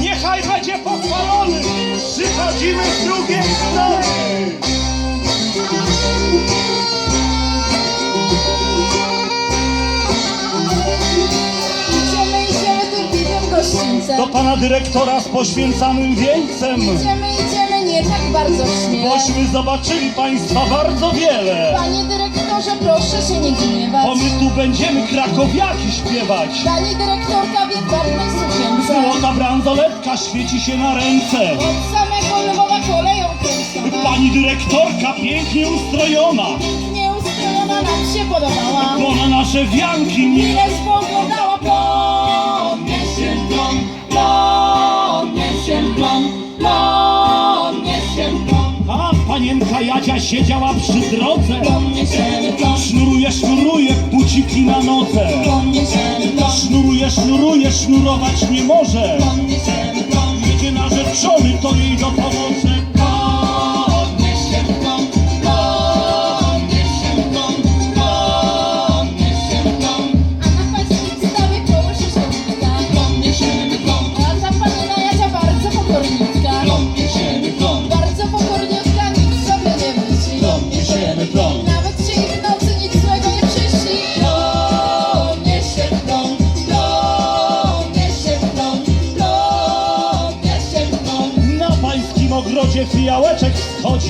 Niechaj będzie pochwalony! Przychodzimy z drugiej strony! Idziemy, idziemy. Do pana dyrektora z poświęcanym wieńcem! Idziemy, idziemy, nie tak bardzo śmiele. Bośmy zobaczyli państwa bardzo wiele! Panie dyrektorze, proszę się nie gniewać. Bo my tu będziemy krakowiaki śpiewać! Pani dyrektorka w jedwabnej sukience. Złota bransoletka świeci się na ręce! Od samego Lwowa koleją kręcona. Pani dyrektorka pięknie ustrojona! Nie ustrojona nam się podobała. Bo na nasze wianki nie... Ile spoglądała plomnie siedziała przy drodze! Sznuruje, sznuruje, buciki na plon, Sznuruje, sznuruje, sznurować nie może!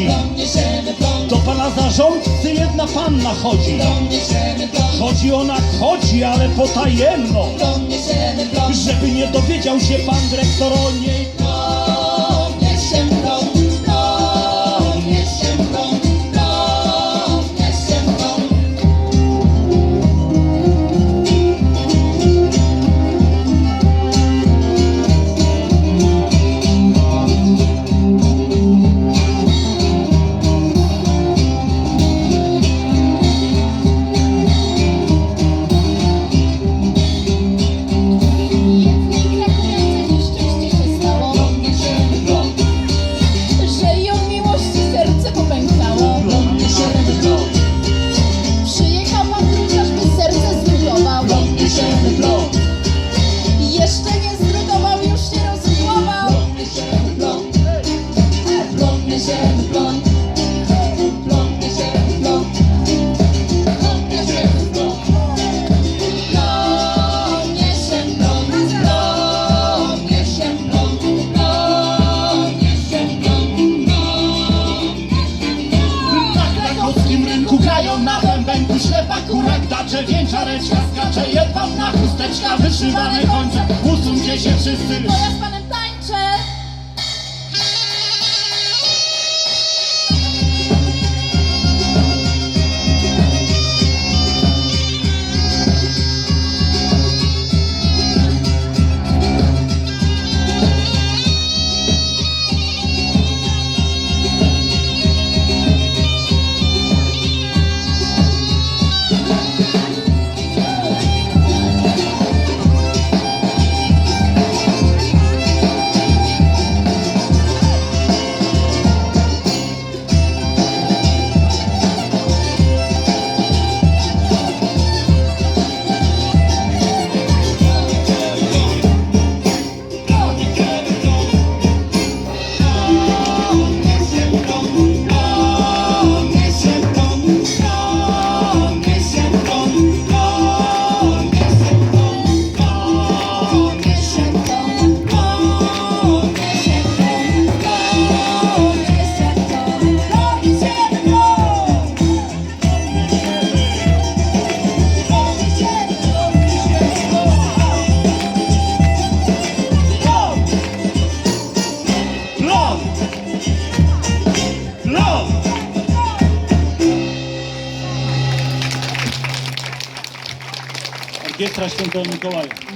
Plomnie się plon, Do pana zarządcy jedna panna chodzi. Chodzi ona, chodzi, ale potajemno. Żeby nie dowiedział się pan dyrektor o niej. Kura gdacze, więczareczka skacze, jedwabna chusteczka, wyszywane końce, usuńcie się wszyscy. Сергей Трощенко Николаев.